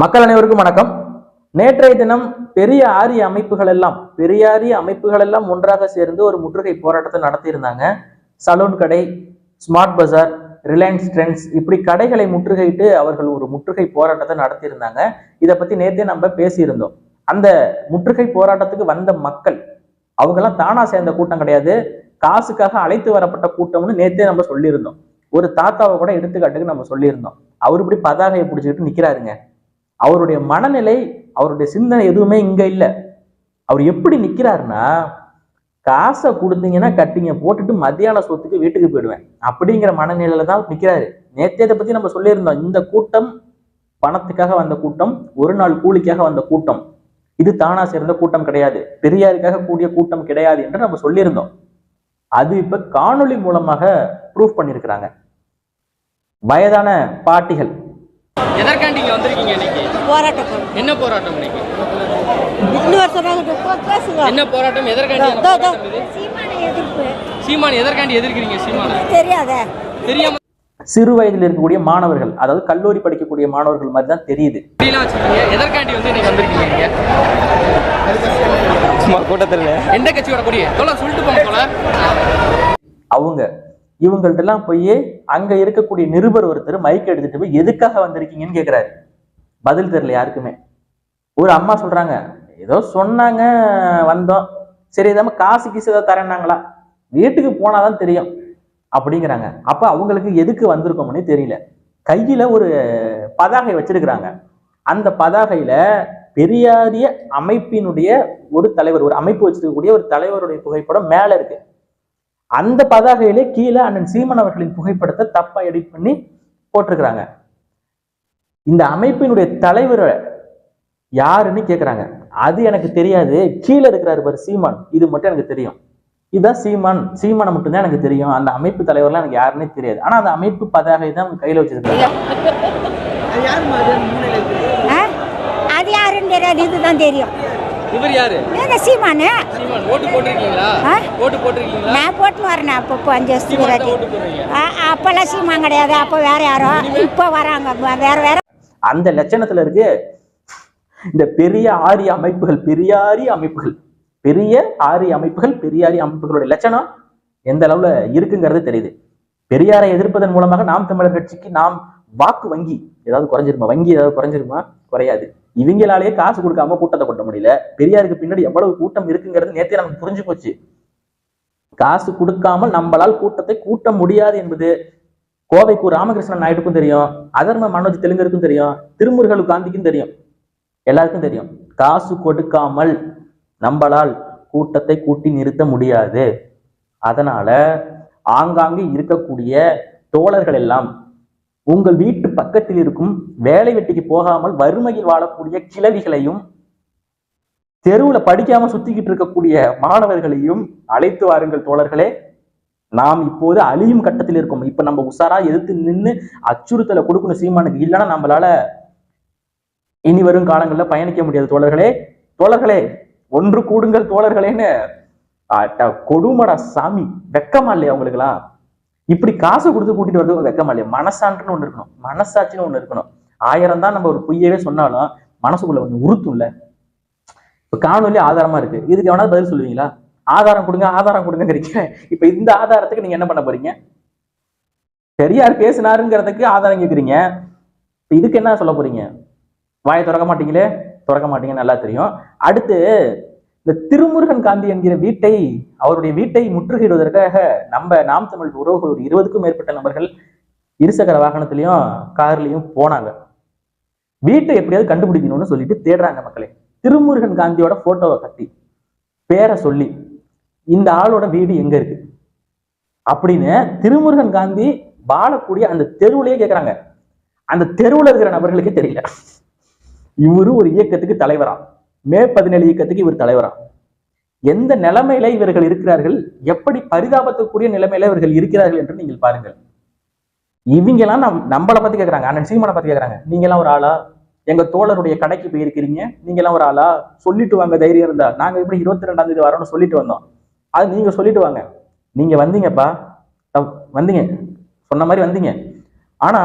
மக்கள் அனைவருக்கும் வணக்கம். நேற்றைய தினம் பெரிய ஆரிய அமைப்புகள் எல்லாம் பெரியாரிய அமைப்புகள் எல்லாம் ஒன்றாக சேர்ந்து ஒரு முற்றுகை போராட்டத்தை நடத்தியிருந்தாங்க. சலூன் கடை ஸ்மார்ட் பஜார் ரிலையன்ஸ் ட்ரெண்ட்ஸ் இப்படி கடைகளை முற்றுகையிட்டு அவர்கள் ஒரு முற்றுகை போராட்டத்தை நடத்தியிருந்தாங்க. இதை பத்தி நேத்தே நம்ம பேசியிருந்தோம். அந்த முற்றுகை போராட்டத்துக்கு வந்த மக்கள் அவங்கெல்லாம் தானா சேர்ந்த கூட்டம் கிடையாது. காசுக்காக அழைத்து வரப்பட்ட கூட்டம்னு நேத்தே நம்ம சொல்லியிருந்தோம். ஒரு தாத்தாவை கூட எடுத்துக்காட்டுக்கு நம்ம சொல்லியிருந்தோம். அவர் இப்படி பதாகையை பிடிச்சிக்கிட்டு நிக்கிறாருங்க. அவருடைய மனநிலை அவருடைய சிந்தனை எதுவுமே இங்க இல்லை. அவர் எப்படி நிக்கிறாருன்னா காசை கொடுத்தீங்கன்னா கட்டிங்க போட்டுட்டு மத்தியான சொத்துக்கு வீட்டுக்கு போயிடுவேன். அப்படிங்கிற மனநிலையில தான் நிக்கிறாரு. நேத்தே இதை பத்தி நம்ம சொல்லியிருந்தோம். இந்த கூட்டம் பணத்துக்காக வந்த கூட்டம் ஒரு நாள் கூலிக்காக வந்த கூட்டம். இது தானா சேர்ந்த கூட்டம் கிடையாது. பெரியாருக்காக கூடிய கூட்டம் கிடையாது என்று நம்ம சொல்லியிருந்தோம். அது இப்ப காணொளி மூலமாக ப்ரூஃப் பண்ணியிருக்கிறாங்க. வயதான பாட்டிகள் எதற்காண்டி இங்க வந்திருக்கீங்க இன்னைக்கு? போராட்டம். என்ன போராட்டம் இன்னைக்கு? இன்னும் வருஷமாக போ- பேசுங்க. என்ன போராட்டம்? எதற்காண்டி இதோ, இதோ. போராட்டம் இது? சீமானை எதிர்ப்பு. சீமான் எதற்காண்டி எதிர்க்கிறீங்க சீமான? தெரியாதே. தெரியாம சிறு வயதில் இருக்கக்கூடிய மாணவர்கள் அதாவது கல்லூரி படிக்கக்கூடிய மாணவர்கள் மாதிரி தான் தெரியுது. எதற்காண்டி வந்து நீங்க வந்திருக்கீங்க சும்மா கூட்டத்தில் எந்த கட்சியோட கொடி தோழர் சொல்லிட்டு போங்க அவங்க இவங்கள்ட்ட எல்லாம் போய் அங்க இருக்கக்கூடிய நிருபர் ஒருத்தர் மைக் எடுத்துட்டு போய் எதுக்காக வந்திருக்கீங்கன்னு கேக்குறாரு. பதில் தெரியல யாருக்குமே. ஒரு அம்மா சொல்றாங்க ஏதோ சொன்னாங்க வந்தோம். சரி இதாம காசு கீசு ஏதாவது தரேன்னாங்களா? வீட்டுக்கு போனாதான் தெரியும். அப்படிங்கிறாங்க. அப்ப அவங்களுக்கு எதுக்கு வந்திருக்கோம்னே தெரியல. கையில ஒரு பதாகை வச்சிருக்கிறாங்க. அந்த பதாகையில பெரியாரிய அமைப்பினுடைய ஒரு தலைவர் ஒரு அமைப்பு வச்சிருக்கக்கூடிய ஒரு தலைவருடைய புகைப்படம் மேல இருக்கு. அந்த பதாகையிலே கீழே அண்ணன் சீமன் அவர்களின் புகைப்படத்தை தப்பா எடிட் பண்ணி போட்டிருக்கிறாங்க. இந்த அமைப்பினுடைய தலைவர் யாருன்னு கேக்குறாங்க. அது எனக்கு தெரியாது. கீழே இருக்கிறாரு பாரு சீமான். இது மட்டும் எனக்கு தெரியும். இதுதான் சீமான். சீமானை மட்டும்தான் எனக்கு தெரியும். அந்த அமைப்பு தலைவர்லாம் எனக்கு யாருன்னே தெரியாது. ஆனா அந்த அமைப்பு பதாகை தான் அவங்க கையில வச்சிருக்காங்க? அது யாருன்னு தெரியாது. இதுதான் தெரியும். இவர் யாரு? இந்த சீமானு. சீமான் ஓட்டு போட்டிருக்கீங்களா? ஓட்டு போட்டிருக்கீங்களா? நான் போட்டுன்னு வரேன் அப்பப்போ அஞ்சு வருஷத்துக்கு ஓட்டு போடுறீங்க. ஆ, அப்பெல்லாம் சீமான் கிடையாது. அப்போ வேற யாரோ? இப்போ வராங்க. வ- வேற வேற. அந்த லட்சணத்துல இருக்கு. இந்த பெரிய ஆரிய அமைப்புகள் பெரியாரி அமைப்புகள். பெரிய ஆரிய அமைப்புகள் பெரியாரி அமைப்புகளுடைய லட்சணம் எந்த அளவுல இருக்குங்கிறது தெரியுது. பெரியாரை எதிர்ப்பதன் மூலமாக நாம் தமிழர் கட்சிக்கு நாம் வாக்கு வங்கி ஏதாவது குறைஞ்சிருமா? வங்கி ஏதாவது குறைஞ்சிருமா? குறையாது. இவங்களாலேயே காசு கொடுக்காம கூட்டத்தை கொட்ட முடியல. பெரியாருக்கு பின்னாடி எவ்வளவு கூட்டம் இருக்குங்கிறது நேத்தே நமக்கு புரிஞ்சு போச்சு. காசு கொடுக்காமல் நம்மளால் கூட்டத்தை கூட்ட முடியாது என்பது கோவைக்கு ராமகிருஷ்ணன் நாயுடுக்கும் தெரியும் அதர்ம மனோஜ் தெலுங்கருக்கும் தெரியும் திருமுருகலு காந்திக்கும் தெரியும். எல்லாருக்கும் தெரியும். காசு கொடுக்காமல் நம்மளால் கூட்டத்தை கூட்டி நிறுத்த முடியாது. அதனால ஆங்காங்கே இருக்கக்கூடிய தோழர்கள் எல்லாம் உங்கள் வீட்டு பக்கத்தில் இருக்கும் வேலை வெட்டிக்கு போகாமல் வறுமையில் வாழக்கூடிய கிழவிகளையும் தெருவுல படிக்காம சுத்திக்கிட்டு இருக்கக்கூடிய மாணவர்களையும் அழைத்து வாருங்கள் தோழர்களே. நாம் இப்போது அழியும் கட்டத்தில் இருக்கோம். இப்ப நம்ம உஷாரா எதிர்த்து நின்று அச்சுறுத்தலை கொடுக்கணும் சீமானுக்கு. இல்லைன்னா நம்மளால இனி வரும் காலங்களில் பயணிக்க முடியாது தோழர்களே. தோழர்களே ஒன்று கூடுங்கள் தோழர்களேன்னு கொடுமடா சாமி. வெக்கமா இல்லையா உங்களுக்குலாம் இப்படி காசு கொடுத்து கூட்டிட்டு வரது வெக்கமா இல்லையா? மனசான்றுன்னு ஒண்ணு இருக்கணும். மனசாட்சின்னு ஒண்ணு இருக்கணும். ஆயிரம் தான் நம்ம ஒரு பொய்யவே சொன்னாலும் மனசுக்குள்ள கொஞ்சம் உறுத்தும்ல இப்ப காணொலி ஆதாரமா இருக்கு. இதுக்கு எவனாவது பதில் சொல்லுவீங்களா? ஆதாரம் கொடுங்க ஆதாரம் கொடுங்கிறீங்க இப்ப இந்த ஆதாரத்துக்கு நீங்க என்ன பண்ண போறீங்க? பெரியார் பேசினாருங்கிறதுக்கு ஆதாரம் கேக்குறீங்க. இப்ப இதுக்கு என்ன சொல்ல போறீங்க? வாயை திறக்க மாட்டீங்களே? திறக்க மாட்டீங்க நல்லா தெரியும். அடுத்து இந்த திருமுருகன் காந்தி என்கிற வீட்டை அவருடைய வீட்டை முற்றுகையிடுவதற்காக நம்ம நாம் தமிழ் உறவுகள் ஒரு இருபதுக்கும் மேற்பட்ட நபர்கள் இருசக்கர வாகனத்திலையும் கார்லையும் போனாங்க. வீட்டை எப்படியாவது கண்டுபிடிக்கணும்னு சொல்லிட்டு தேடுறாங்க மக்களே. திருமுருகன் காந்தியோட போட்டோவை கட்டி பேரை சொல்லி இந்த ஆளோட வீடு எங்க இருக்கு? அப்படின்னு திருமுருகன் காந்தி வாழக்கூடிய அந்த தெருவுலயே கேக்குறாங்க. அந்த தெருவுல இருக்கிற நபர்களுக்கே தெரியல. இவரு ஒரு இயக்கத்துக்கு தலைவரா. மே பதினேழு இயக்கத்துக்கு இவர் தலைவரா? எந்த நிலைமையில இவர்கள் இருக்கிறார்கள்? எப்படி பரிதாபத்துக்குரிய நிலைமையில இவர்கள் இருக்கிறார்கள் என்று நீங்கள் பாருங்கள். இவங்கெல்லாம் நம் நம்மளை பத்தி கேட்கறாங்க அண்ணன் சீமானை பத்தி நீங்க எல்லாம் ஒரு ஆளா? எங்க தோழருடைய கடைக்கு போயிருக்கிறீங்க. நீங்களாம் ஒரு ஆளா? சொல்லிட்டு வாங்க தைரியம் இருந்தா. நாங்க இப்படி இருபத்தி ரெண்டாம் தேதி வரோம்னு சொல்லிட்டு வந்தோம். அது நீங்க சொல்லிட்டு வாங்க. நீங்க வந்தீங்கப்பா. வந்தீங்க. சொன்ன மாதிரி வந்தீங்க. ஆனா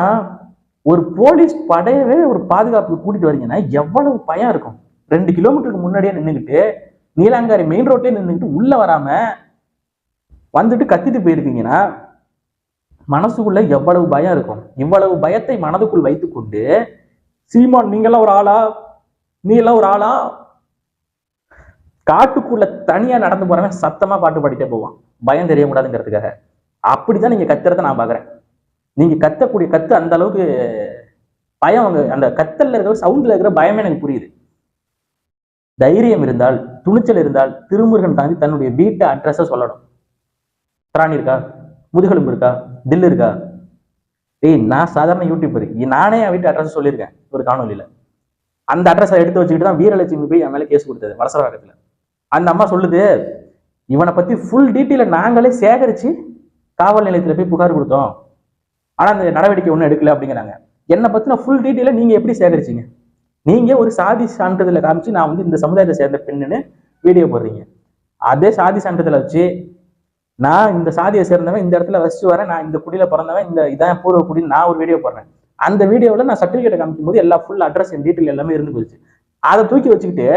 ஒரு போலீஸ் படையவே ஒரு பாதுகாப்புக்கு கூட்டிட்டு வரீங்கன்னா எவ்வளவு பயம் இருக்கும்? ரெண்டு கிலோமீட்டருக்கு முன்னாடியே நின்றுக்கிட்டு நீலாங்காரி மெயின் ரோட்லேயே நின்றுக்கிட்டு உள்ள வராம வந்துட்டு கத்திட்டு போயிருக்கீங்கன்னா மனசுக்குள்ள எவ்வளவு பயம் இருக்கும். இவ்வளவு பயத்தை மனதுக்குள் வைத்துக்கொண்டு சீமான் நீங்கெல்லாம் ஒரு ஆளா? நீ எல்லாம் ஒரு ஆளா? காட்டுக்குள்ள தனியா நடந்து போறவன் சத்தமா பாட்டு பாடிட்டே போவான். பயம் தெரியக்கூடாதுங்கிறதுக்காக. அப்படிதான் நீங்க கத்துறத நான் பாக்குறேன். நீங்க கத்தக்கூடிய கத்து அந்த அளவுக்கு பயம் அந்த கத்தல்ல இருக்கிற சவுண்ட்ல இருக்கிற பயமே எனக்கு புரியுது. தைரியம் இருந்தால் துணிச்சல் இருந்தால் திருமுருகன் காந்தி தன்னுடைய வீட்டு அட்ரஸை சொல்லணும். பிராணி இருக்கா? முதுகெலும்பு இருக்கா? தில் இருக்கா? ஏய் நான் சாதாரண யூடியூபர் நானே என் வீட்டு அட்ரஸ் சொல்லியிருக்கேன் ஒரு காணொலியில அந்த அட்ரஸை எடுத்து வச்சுக்கிட்டு தான் வீரலட்சுமி போய் என் மேலே கேஸ் கொடுத்தது வலசரவாக்கத்துல அந்த அம்மா சொல்லுது இவனை பத்தி ஃபுல் டீட்டெயில நாங்களே சேகரிச்சு காவல் நிலையத்தில் போய் புகார் கொடுத்தோம். ஆனால் அந்த நடவடிக்கை ஒன்றும் எடுக்கல அப்படிங்கிறாங்க. என்னை பற்றின ஃபுல் டீட்டெயில நீங்க எப்படி சேகரிச்சீங்க? நீங்க ஒரு சாதி சான்றிதழை காமிச்சு நான் வந்து இந்த சமுதாயத்தை சேர்ந்த பெண்ணுன்னு வீடியோ போடுறீங்க. அதே சாதி சான்றிதழை வச்சு நான் இந்த சாதியை சேர்ந்தவன் இந்த இடத்துல வசிச்சு வரேன் நான் இந்த குடியில பிறந்தவன் இந்த இதான் பூர்வ குடின்னு நான் ஒரு வீடியோ போடுறேன். அந்த வீடியோவில் நான் சர்டிஃபிகேட்டை காமிக்கும் போது எல்லா ஃபுல் அட்ரஸ் டீட்டெயில் எல்லாமே இருந்து போச்சு. அதை தூக்கி வச்சுக்கிட்டு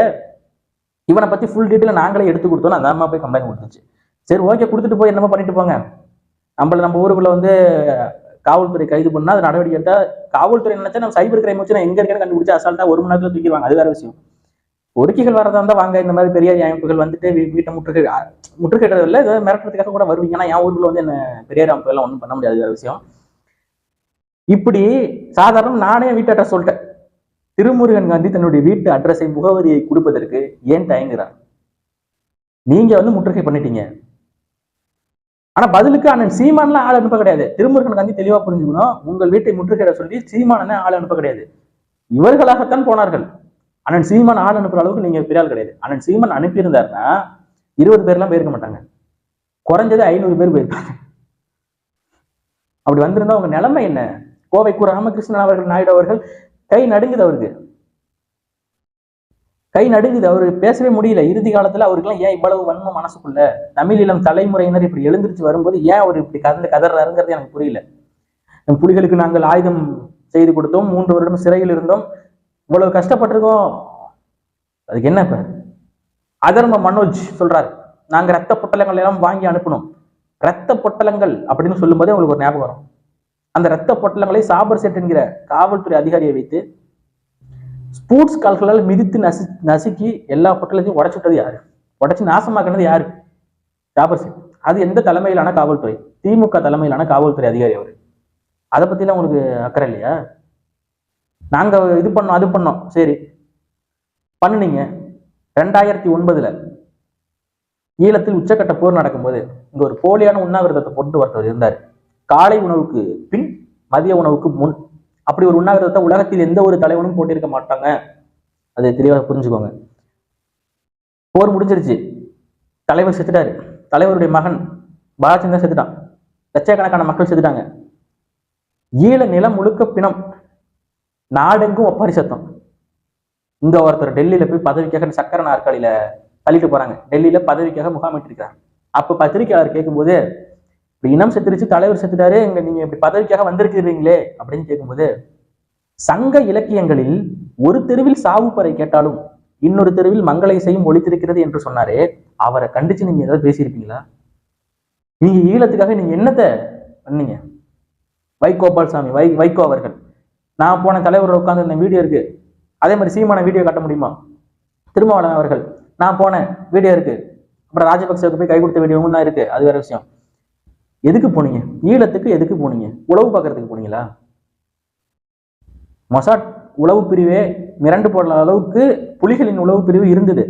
இவனை பத்தி ஃபுல் டீட்டெயில் நாங்களே எடுத்து கொடுத்தோம் அந்த அம்மா போய் கம்ப்ளைண்ட் கொடுத்துச்சு. சரி ஓகே கொடுத்துட்டு போய் என்னமோ பண்ணிட்டு போங்க. நம்மள நம்ம ஊருக்குள்ள வந்து காவல்துறை கைது பண்ணா அது நடவடிக்கை எடுத்தா காவல்துறை நினைச்சா நம்ம சைபர் கிரைம் வச்சு நான் எங்க இருக்கேன்னு கண்டுபிடிச்சு அசால்ட்டா ஒரு மணி நேரத்துல தூக்கிடுவாங்க. அது வேற விஷயம். பொறுக்கிகள் வரதா இருந்தா வாங்க இந்த மாதிரி பெரிய அமைப்புகள் வந்துட்டு வீட்டை முற்றுகை அ- இல்லை ஏதாவது மிரட்டுறதுக்காக கூட வருவீங்கன்னா என் ஊருக்குள்ள வந்து என்ன பெரியார் அமைப்புகள்லாம் ஒன்றும் பண்ண முடியாது வேற விஷயம். இப்படி சாதாரண நானே வீட்டு அட்ரஸ் சொல்லிட்டேன். திருமுருகன் காந்தி தன்னுடைய வீட்டு அட்ரஸை முகவரியை கொடுப்பதற்கு ஏன் தயங்குறான் நீங்க வந்து முற்றுகை பண்ணிட்டீங்க. ஆனா பதிலுக்கு அண்ணன் சீமான்லாம் ஆள் அனுப்ப கிடையாது. திருமுருகன் காந்தி தெளிவா புரிஞ்சுக்கணும். உங்கள் வீட்டை முற்றுகையிட சொல்லி சீமானனை ஆள் அனுப்ப கிடையாது. இவர்களாகத்தான் போனார்கள். அண்ணன் சீமான் ஆள் அனுப்புற அளவுக்கு நீங்க பெரிய ஆள் கிடையாது. அண்ணன் சீமான் அனுப்பியிருந்தாருன்னா இருபது பேர்லாம் போயிருக்க மாட்டாங்க. குறைஞ்சது ஐநூறு பேர் போயிருப்பாங்க. அப்படி வந்திருந்தா உங்க நிலைமை என்ன? கோவைக்கு ராமகிருஷ்ணன் அவர்கள் நாயுடு அவர்கள் கை நடுங்குது அவருக்கு. கை நடுங்குது அவர் பேசவே முடியல. இறுதி காலத்துல அவருக்குலாம் ஏன் இவ்வளவு வன்ம மனசுக்குள்ள? தமிழீழம் தலைமுறையினர் இப்படி எழுந்திருச்சு வரும்போது ஏன் அவர் இப்படி கதந்து கதறாருங்கிறது எனக்கு புரியல. புலிகளுக்கு நாங்கள் ஆயுதம் செய்து கொடுத்தோம். மூன்று வருடம் சிறையில் இருந்தோம். இவ்வளவு கஷ்டப்பட்டிருக்கோம். அதுக்கு என்ன இப்ப? அதர்ம மனோஜ் சொல்றாரு. நாங்க ரத்த பொட்டலங்கள் எல்லாம் வாங்கி அனுப்பணும் ரத்த பொட்டலங்கள் அப்படின்னு சொல்லும்போதே உங்களுக்கு ஒரு ஞாபகம் வரும். அந்த ரத்த பொட்டலங்களை சாபர் செட் என்கிற காவல்துறை அதிகாரியை வைத்து ஸ்போர்ட்ஸ் கால்களால் மிதித்து நசி நசுக்கி எல்லா பொட்டலத்தையும் உடச்சு விட்டது யாரு? உடைச்சு நாசமாக்குனது யாரு? ஜாபர் சிங். அது எந்த தலைமையிலான காவல்துறை? திமுக தலைமையிலான காவல்துறை அதிகாரி அவர். அதை பத்திலாம் உங்களுக்கு அக்கறை இல்லையா? நாங்க இது பண்ணோம் அது பண்ணோம். சரி. பண்ணுனீங்க. ரெண்டாயிரத்தி ஒன்பதுல ஈழத்தில் உச்சக்கட்ட போர் நடக்கும்போது இங்க ஒரு போலியான உண்ணாவிரதத்தை போட்டு ஒருத்தவர் இருந்தார். காலை உணவுக்கு பின் மதிய உணவுக்கு முன். அப்படி ஒரு உண்ணாவிரதத்தை உலகத்தில் எந்த ஒரு தலைவனும் போட்டிருக்க மாட்டாங்க. அதை தெளிவாக புரிஞ்சுக்கோங்க. போர் முடிஞ்சிருச்சு. தலைவர் செத்துட்டாரு. தலைவருடைய மகன் பாலச்சந்திரன் செத்துட்டான். லட்சக்கணக்கான மக்கள் செத்துட்டாங்க. ஈழ நிலம் முழுக்க பிணம். நாடெங்கும் ஒப்பாரி சத்தம். இங்க ஒருத்தர் டெல்லியில போய் பதவிக்காக சக்கர நாற்காலியில தள்ளிட்டு போறாங்க. டெல்லியில பதவிக்காக முகாமிட்டிருக்காங்க அப்ப பத்திரிகையாளர் கேட்கும்போது இப்போ இனம் செத்துருச்சு தலைவர் செத்துட்டாரு இங்க நீங்க இப்படி பதவிக்காக வந்திருக்கிறீங்களே அப்படின்னு கேட்கும்போது சங்க இலக்கியங்களில் ஒரு தெருவில் சாவு பறை கேட்டாலும் இன்னொரு தெருவில் மங்கள இசையும் ஒழித்திருக்கிறது என்று சொன்னாரே அவரை கண்டிச்சு நீங்க ஏதாவது பேசியிருப்பீங்களா? நீங்க ஈழத்துக்காக நீங்க என்னத்தை பண்ணீங்க? வைகோபால் சாமி வை வைகோ அவர்கள். நான் போன தலைவர் உட்காந்து இந்த வீடியோ இருக்கு. அதே மாதிரி சீமான வீடியோ காட்ட முடியுமா? திருமாவளவன் அவர்கள். நான் போனேன் வீடியோ இருக்கு. அப்புறம் ராஜபக்சேவுக்கு போய் கை கொடுத்த வீடியோவும் தான் இருக்கு. அது வேற விஷயம். எதுக்கு போனீங்க? ஈழத்துக்கு எதுக்கு போனீங்க? உழவு பார்க்கறதுக்கு போனீங்களா? மொசாட் உளவு பிரிவே மிரண்டு போடுற அளவுக்கு புலிகளின் உளவு பிரிவு இருந்தது.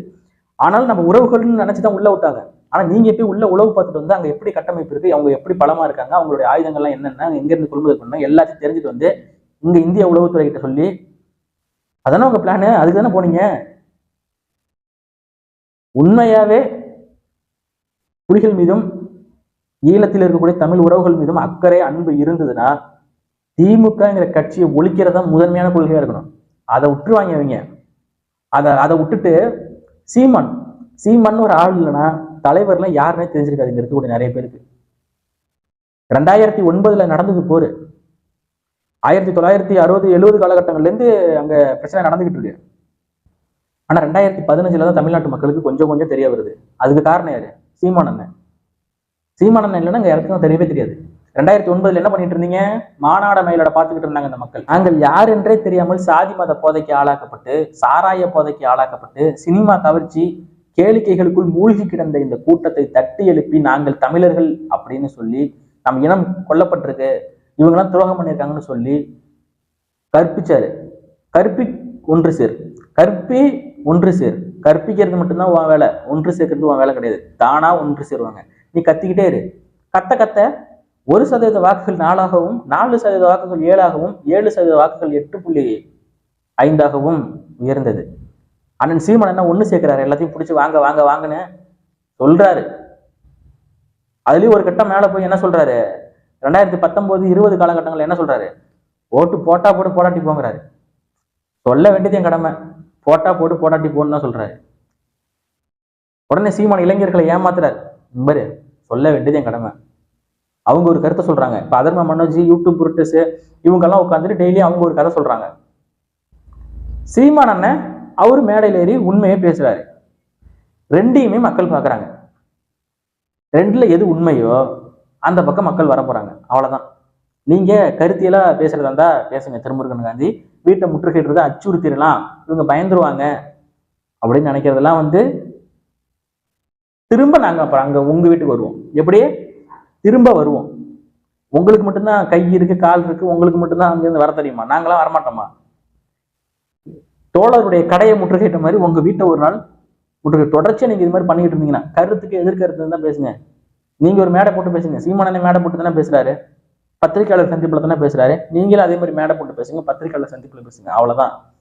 ஆனால் நம்ம உறவுகள்னு நினைச்சு தான் உள்ள விட்டாங்க. ஆனா நீங்க போய் உள்ள உழவு பார்த்துட்டு வந்து அங்க எப்படி கட்டமைப்பு இருக்கு? அவங்க எப்படி பலமா இருக்காங்க? அவங்களுடைய ஆயுதங்கள்லாம் என்னென்ன? எங்க இருந்து கொள்முதல் பண்ணணும் எல்லாத்தையும் தெரிஞ்சுட்டு வந்து இங்க இந்திய உளவுத்துறை கிட்ட சொல்லி அதானே உங்க பிளானு அதுக்கு தானே போனீங்க? உண்மையாவே புலிகள் மீதும் ஈழத்தில் இருக்கக்கூடிய தமிழ் உறவுகள் மீதும் அக்கறை அன்பு இருந்ததுன்னா திமுகங்கிற கட்சியை ஒழிக்கிறதா முதன்மையான கொள்கையா இருக்கணும். அதை விட்டுருவாங்க அவங்க அதை அதை விட்டுட்டு சீமான் சீமான் ஒரு ஆள் இல்லைன்னா தலைவர்லாம் யாருன்னே தெரிஞ்சிருக்காது இங்க இருக்கக்கூடிய நிறைய பேருக்கு. ரெண்டாயிரத்தி ஒன்பதுல நடந்தது போரு. ஆயிரத்தி தொள்ளாயிரத்தி அறுபது எழுபது காலகட்டங்கள்ல இருந்து அங்க பிரச்சனை நடந்துகிட்டு இருக்கு. ஆனா ரெண்டாயிரத்தி பதினஞ்சுல தான் தமிழ்நாட்டு மக்களுக்கு கொஞ்சம் கொஞ்சம் தெரிய வருது. அதுக்கு காரணம் யாரு? சீமான் அண்ணன். சீமான் இல்லைன்னா அங்க யாருக்கும் தெரியவே தெரியாது. ரெண்டாயிரத்தி ஒன்பதுல என்ன பண்ணிட்டு இருந்தீங்க மாநாட மயிலோட பார்த்துக்கிட்டு இருந்தாங்க இந்த மக்கள். நாங்கள் யார் என்றே தெரியாமல் சாதி மத போதைக்கு ஆளாக்கப்பட்டு சாராய போதைக்கு ஆளாக்கப்பட்டு சினிமா கவர்ச்சி கேளிக்கைகளுக்குள் மூழ்கி கிடந்த இந்த கூட்டத்தை தட்டி எழுப்பி நாங்கள் தமிழர்கள் அப்படின்னு சொல்லி நம் இனம் கொல்லப்பட்டிருக்கு இவங்கெல்லாம் துரோகம் பண்ணியிருக்காங்கன்னு சொல்லி கற்பிச்சாரு. கற்பி ஒன்று சேர். கற்பி ஒன்று சேர். கற்பிக்கிறது மட்டும்தான் உன் வேலை. ஒன்று சேர்க்கறது உன் வேலை கிடையாது. தானா ஒன்று சேருவாங்க. நீ கத்திக்கிட்டே இரு. கத்த கத்த ஒரு சதவீத வாக்குகள் நாலாகவும் நாலு சதவீத வாக்குகள் ஏழாகவும் ஏழு சதவீத வாக்குகள் எட்டு புள்ளி ஐந்தாகவும் உயர்ந்தது. அண்ணன் சீமன் என்ன ஒன்று சேர்க்கிறாரு? எல்லாத்தையும் பிடிச்சி வாங்க வாங்க வாங்கன்னு சொல்றாரு. அதுலயும் ஒரு கட்டம் மேல போய் என்ன சொல்றாரு? ரெண்டாயிரத்தி பத்தொன்பது இருபது காலகட்டங்கள் என்ன சொல்றாரு? ஓட்டு போட்டா போட்டு போராட்டி போங்கிறாரு. சொல்ல வேண்டியது என் கடமை. போட்டா போட்டு போராட்டி போன்னு தான் சொல்றாரு. உடனே சீமான் இளைஞர்களை ஏமாத்துறாரு. பாரு சொல்ல வேண்டியது என் கடமை. அவங்க ஒரு கருத்தை சொல்றாங்க. இப்ப அதர்ம மனோஜ் யூடியூப் புருட்டஸ் இவங்கெல்லாம் உட்காந்துட்டு டெய்லி அவங்க ஒரு கதை சொல்றாங்க. சீமான் அண்ணன் அவரு மேடையில் ஏறி உண்மையை பேசுறாரு. ரெண்டையுமே மக்கள் பார்க்குறாங்க. ரெண்டுல எது உண்மையோ அந்த பக்கம் மக்கள் வர போறாங்க. அவ்வளவுதான். நீங்க கருத்தியெல்லாம் பேசுறதா இருந்தா பேசுங்க திருமுருகன் காந்தி. வீட்டை முற்றுகையிடுறத அச்சுறுத்திடலாம். இவங்க பயந்துருவாங்க அப்படின்னு நினைக்கிறதெல்லாம் வந்து திரும்ப நாங்க அப்புறம் அங்க உங்க வீட்டுக்கு வருவோம். எப்படியே? திரும்ப வருவோம். உங்களுக்கு மட்டும்தான் கை இருக்கு கால் இருக்கு உங்களுக்கு மட்டும்தான் அங்கேருந்து வர தெரியுமா? நாங்களாம் வரமாட்டோமா? தோழருடைய கடையை முற்றுகையிட்ட மாதிரி உங்க வீட்டை ஒரு நாள் முற்றுகை. தொடர்ச்சியா நீங்க இது மாதிரி பண்ணிட்டு இருந்தீங்கன்னா கருத்துக்கு எதிர்கருத்து தான் பேசுங்க. நீங்க ஒரு மேடை போட்டு பேசுங்க. சீமானனை மேடை போட்டு தானே பேசுறாரு? பத்திரிகையாளர் சந்திப்பில் தானே பேசுறாரு? நீங்களும் அதே மாதிரி மேடை போட்டு பேசுங்க பத்திரிகையாளர் சந்திப்பில் பேசுங்க. அவ்வளவுதான்.